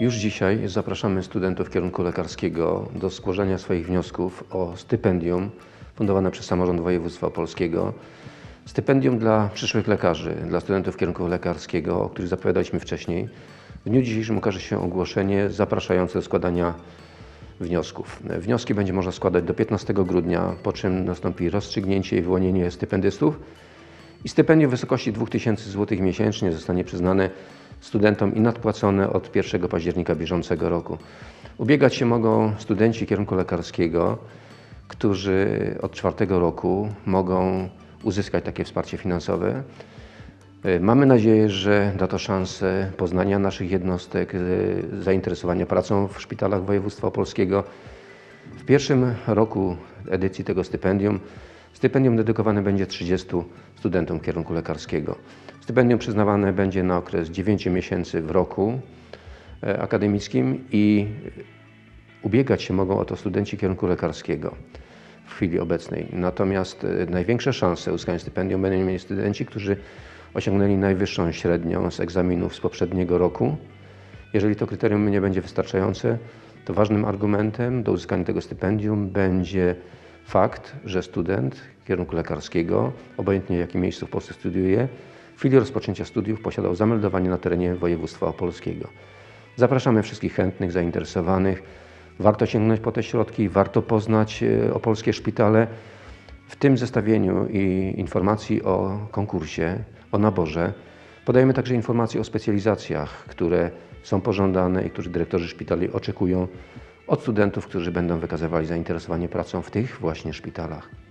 Już dzisiaj zapraszamy studentów kierunku lekarskiego do zgłoszenia swoich wniosków o stypendium fundowane przez Samorząd Województwa Opolskiego. Stypendium dla przyszłych lekarzy, dla studentów kierunku lekarskiego, o których zapowiadaliśmy wcześniej. W dniu dzisiejszym ukaże się ogłoszenie zapraszające do składania wniosków. Wnioski będzie można składać do 15 grudnia, po czym nastąpi rozstrzygnięcie i wyłonienie stypendystów. I stypendium w wysokości 2000 zł miesięcznie zostanie przyznane studentom i nadpłacone od 1 października bieżącego roku. Ubiegać się mogą studenci kierunku lekarskiego, którzy od czwartego roku mogą uzyskać takie wsparcie finansowe. E, Mamy nadzieję, że da to szansę poznania naszych jednostek, e, zainteresowania pracą w szpitalach województwa opolskiego. W pierwszym roku edycji tego stypendium stypendium dedykowane będzie 30 studentom kierunku lekarskiego. Stypendium przyznawane będzie na okres 9 miesięcy w roku e, akademickim i ubiegać się mogą o to studenci kierunku lekarskiego w chwili obecnej. Natomiast e, największe szanse uzyskania stypendium będą mieli studenci, którzy osiągnęli najwyższą średnią z egzaminów z poprzedniego roku. Jeżeli to kryterium nie będzie wystarczające, to ważnym argumentem do uzyskania tego stypendium będzie fakt, że student kierunku lekarskiego, obojętnie w jakim miejscu w Polsce studiuje, w chwili rozpoczęcia studiów posiadał zameldowanie na terenie województwa opolskiego. Zapraszamy wszystkich chętnych, zainteresowanych. Warto sięgnąć po te środki, warto poznać e, opolskie szpitale. W tym zestawieniu i informacji o konkursie, o naborze podajemy także informacje o specjalizacjach, które są pożądane i którzy dyrektorzy szpitali oczekują od studentów, którzy będą wykazywali zainteresowanie pracą w tych właśnie szpitalach.